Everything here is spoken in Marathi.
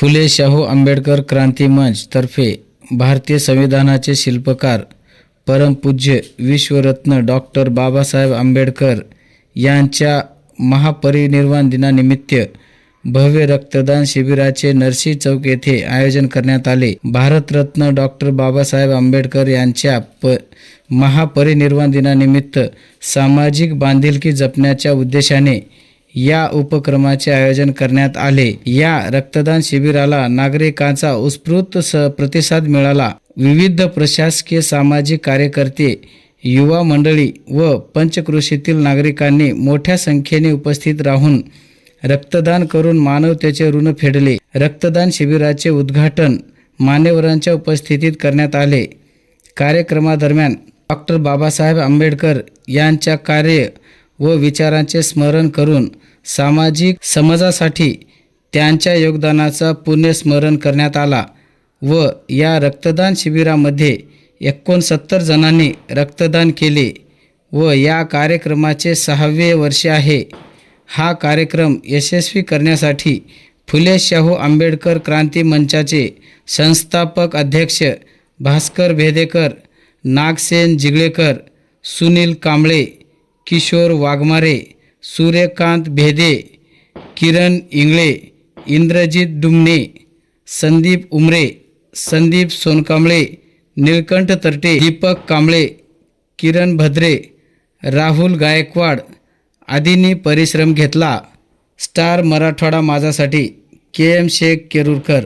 फुले शाहू आंबेडकर क्रांती मंच तर्फे भारतीय संविधानाचे शिल्पकार परमपूज्य विश्वरत्न डॉक्टर बाबासाहेब आंबेडकर यांच्या महापरिनिर्वाण दिनानिमित्त भव्य रक्तदान शिबिराचे नरसी चौक येथे आयोजन करण्यात आले. भारतरत्न डॉक्टर बाबासाहेब आंबेडकर यांच्या प महापरिनिर्वाण दिनानिमित्त सामाजिक बांधिलकी जपण्याच्या उद्देशाने या उपक्रमाचे आयोजन करण्यात आले. या रक्तदान शिबिराला नागरिकांचा उत्स्फूर्त स प्रतिसाद मिळाला. विविध प्रशासकीय सामाजिक कार्यकर्ते युवा मंडळी व पंचकृषीतील नागरिकांनी मोठ्या संख्येने उपस्थित राहून रक्तदान करून मानवतेचे ऋण फेडले. रक्तदान शिबिराचे उद्घाटन मान्यवरांच्या उपस्थितीत करण्यात आले. कार्यक्रमादरम्यान डॉक्टर बाबासाहेब आंबेडकर यांच्या कार्य व विचारांचे स्मरण करून सामाजिक समाजासाठी त्यांच्या योगदानाचा पुण्यस्मरण करण्यात आला व या रक्तदान शिबिरामध्ये एकोणसत्तर जणांनी रक्तदान केले व या कार्यक्रमाचे सहावे वर्ष आहे. हा कार्यक्रम यशस्वी करण्यासाठी फुले शाहू आंबेडकर क्रांती मंचाचे संस्थापक अध्यक्ष भास्कर भेदेकर नागसेन जिगळेकर सुनील कांबळे किशोर वाघमारे सूर्यकांत भेदे किरण इंगळे इंद्रजित डुमणे संदीप उमरे संदीप सोनकांबळे निळकंठ तरटे दीपक कांबळे किरण भद्रे राहुल गायकवाड आदींनी परिश्रम घेतला स्टार मराठवाडा माझासाठी के एम शेख केरूरकर.